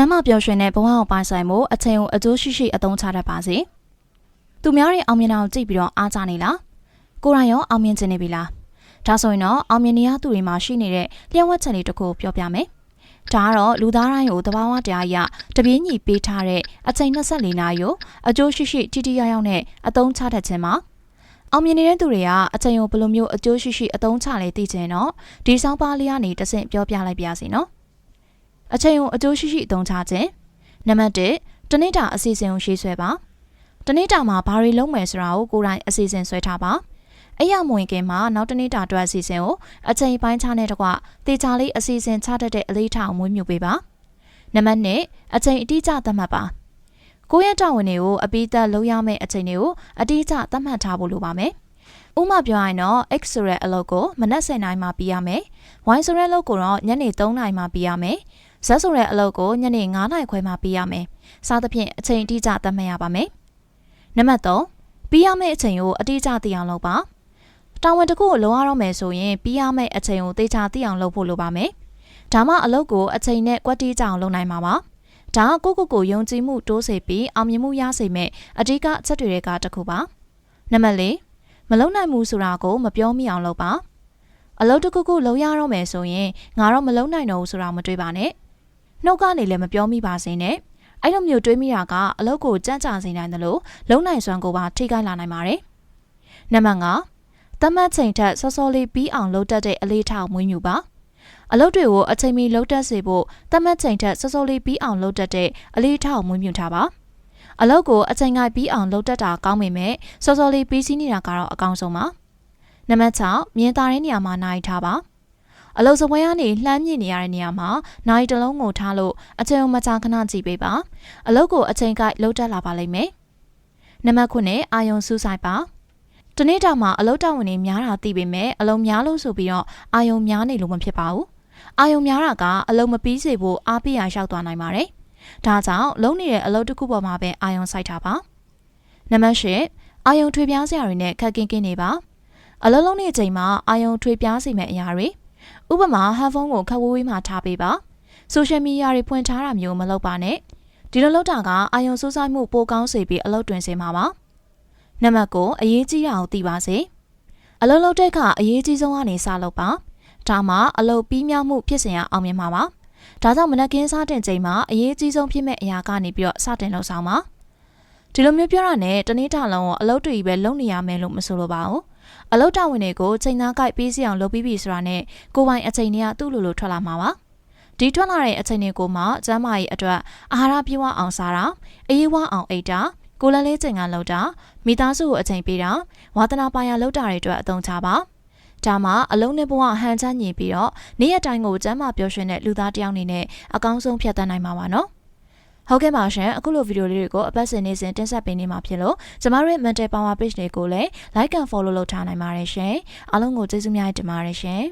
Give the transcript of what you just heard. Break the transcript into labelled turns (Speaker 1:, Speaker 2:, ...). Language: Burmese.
Speaker 1: မ်းမပျော်ရွှင်တဲ့ဘဝကိုပိုင်ဆိုင်မှုအချိန်ကိုအကျိုးရှိရှိအသုံးချတတ်ပါစေ။သူများရဲ့အောင်မြင်တာကိုကြည့်ပြီးတော့အားကြနေလား။ကိုယ်တိုင်ရောအောင်မြင်ခြင်းနေပြီလား။ဒါဆိုရင်တော့အောင်မြင်နေရသူတွေမှာရှိနေတဲ့လျှက်ဝက်ချက်လေးတစ်ခုပြောပြမယ်။ဒါကတော့လူသားတိုင်းကိုတဘာဝတရားအရတပြေးညီပေးထားတဲ့အချိန်24နာရီကိုအကျိုးရှိရှိတိတိယရောက်နဲ့အသုံးချတတ်ခြင်းမှာအောင်မြင်နေတဲ့သူတွေကအချိန်ကိုဘယ်လိုမျိုးအကျိုးရှိရှိအသုံးချလဲသိချင်တော့ဒီစောင်းပါလေးကနေတဆင့်ပြောပြလိုက်ပါစီနော်။ အချိန်ကိုအကျိုးရှိရှိအသုံးချခြင်းနံပါတ်1တနေ့တာအစီအစဉ်ကိုရှေ့ဆွဲပါတနေ့တာမှာဘာတွေလုပ်မယ်ဆိုတာကိုကိုယ်တိုင်အစီအစဉ်ဆွဲထားပါအဲ့ရမဝင်ခင်မှာနောက်တနေ့တာအတွက်အစီအစဉ်ကိုအချိန်ပိုင်းခြားနဲ့တကွတေချာလေးအစီအစဉ်ချတတ်တဲ့အလေးထားမွေးမြူပေးပါနံပါတ်2အချိန်အတိအကျသတ်မှတ်ပါကိုယ့်ရဲ့တာဝန်တွေကိုအပိသက်လုပ်ရမယ့်အချိန်တွေကိုအတိအကျသတ်မှတ်ထားဖို့လိုပါမယ်ဥပမာပြောရရင်တော့ X ဆိုတဲ့အလုပ်ကိုမနက်7:00နာရီမှပြီးရမယ်။ Y ဆိုတဲ့အလုပ်ကိုတော့ညနေ3:00နာရီမှပြီးရမယ်။ ဇက်ဆိုတဲ့အလုပ်ကိုညနေ9:00နာရီခွဲမှပြီးရမယ်။စသဖြင့်အချိန်အတိအကျသတ်မှတ်ရပါမယ်။နံပါတ်3ပြီးရမယ့်အချိန်ကိုအတိအကျသိအောင်လုပ်ပါ။တာဝန်တစ်ခုကိုလုပ်ရတော့မယ်ဆိုရင်ပြီးရမယ့်အချိန်ကိုသေချာသိအောင်လုပ်ဖို့လိုပါမယ်။ဒါမှအလုပ်ကိုအချိန်နဲ့ကွက်တီးကြအောင်လုပ်နိုင်မှာပါ။ဒါကကိုကိုကိုယုံကြည်မှုတိုးစေပြီးအောင်မြင်မှုရစေမယ့်အဓိကအချက်တွေကတစ်ခုပါ။နံပါတ်4မလုံနိုင်မှုဆိုတာကိုမပြောမိအောင်လုပ်ပါအလုပ်တစ်ခုခုလုပ်ရတော့မယ်ဆိုရင်ငါတော့မလုံနိုင်တော့ဘူးဆိုတာမတွေးပါနဲ့ နှုတ်ကနေလည်းမပြောမိပါစေနဲ့အဲ့လိုမျိုးတွေးမိတာကအလုပ်ကိုကြမ်းကြစေနိုင်တယ်လို့လုံနိုင်စွမ်းကိုပါထိခိုက်လာနိုင်ပါတယ်နံပါတ်5တမတ်ချိန်ထက်စောစောလေးပြီးအောင်လုပ်တတ်တဲ့အလေးထားမွေးမြူပါအလုပ်တွေကိုအချိန်မီလုပ်တတ်စေဖို့တမတ်ချိန်ထက်စောစောလေးပြီးအောင်လုပ်တတ်တဲ့အလေးထားမွေးမြူထားပါအလုပ်ကိုအချိန်ငိုက်ပြီးအောင်လုပ်တတ်တာကောင်းပေမဲ့စောစောလေးပြီးစီးနေတာကတော့အကောင်းဆုံးပါနံပါတ်6မြင်သာတဲ့နေရာမှာနိုင်ထားပါ အလုပ်စပွဲကနေလှမ်းမြင့်နေရတဲ့နေရာမှာနိုင်တလုံးကိုထားလို့အချိန်မကြာခဏကြည့်ပေးပါအလုပ်ကိုအချိန်ကိုက်လုပ်တတ်လာပါလိမ့်မယ်နံပါတ်9အာယုံစူးဆိုင်ပါတနေ့တာမှာအလုပ်တာဝန်တွေများတာသိပေမဲ့အလုံးများလို့ဆိုပြီးတော့အာယုံများနေလို့မဖြစ်ပါဘူးအာယုံများတာကအလုံးမပြီးစေဖို့အားပေးရရောက်သွားနိုင်ပါတယ်ဒါကြောင့်လုံးနေတဲ့အလုပ်တစ်ခုပေါ်မှာပဲအာယုံစိုက်တာပါနံပါတ်၈အာယုံထွေပြားစရာတွေနဲ့ခက်ကင်းကင်းနေပါအလုံးလုံးနေချိန်မှာအာယုံထွေပြားစီမဲ့အရာတွေ ဥပမာဟန်ဖုန်းကိုခက်ဝေးဝေးမှာထားပေးပါဆိုရှယ်မီဒီယာတွေဖွင့်ထားတာမျိုးမလုပ်ပါနဲ့ဒီလိုလုပ်တာကအာယုံစိုးဆိုင်မှုပိုကောင်းစေပြီးအလုပ်တွင်စေမှာပါနံပါတ်9အရေးကြီးတာကိုသိပါစေအလုပ်လုပ်တဲ့အခါအရေးကြီးဆုံးကနေစလုပ်ပါဒါမှအလုပ်ပြီးမြောက်မှုဖြစ်စဉ်ရအောင်မြင်မှာပါဒါကြောင့်မနက်ကင်းစားတင်ချိန်မှာအရေးကြီးဆုံးဖြစ်မဲ့အရာကနေပြီးတော့စတင်လှုပ်ဆောင်ပါ ဒီလိုမျိုးပြောရတဲ့တနေ့တာလုံးကိုအလုပ်တွေပဲလုပ်နေရမယ်လို့မဆိုလိုပါဘူးအလုပ်တာဝန်တွေကိုချိန်သားကိုက်ပြီးစီအောင်လုပ်ပြီးပြီဆိုတာနဲ့ကိုပိုင်အချိန်တွေကသူ့လိုလိုထွက်လာမှာပါဒီထွက်လာတဲ့အချိန်တွေကိုမှကျမ်းမာရေးအတွက်အာဟာရပြည့်ဝအောင်စားတာအေးဝအောင်အိတ်တာကိုလလေးချိန်ကလောက်တာမိသားစုကိုအချိန်ပေးတာဝါသနာပါရလောက်တာတွေအတွက်အသုံးချပါဒါမှအလုံးနဲ့ဘဝဟန်ချညီပြီးတော့နေ့ရက်တိုင်းကိုကျမ်းမာပျော်ရွှင်တဲ့လူသားတစ်ယောက်အနေနဲ့အကောင်းဆုံးဖြတ်သန်းနိုင်မှာပါနော် ဟုတ်ကဲ့ပါရှင်အခုလိုဗီဒီယိုလေးတွေကိုအပတ်စဉ်နေ့စဉ်တင်ဆက်ပေးနေမှာဖြစ်လို့ကျမတို့ရဲ့ Mental Power Page လေးကိုလည်း Like and Follow လုပ်ထားနိုင်ပါတယ်ရှင်အားလုံးကိုကျေးဇူးများတင်ပါတယ်ရှင်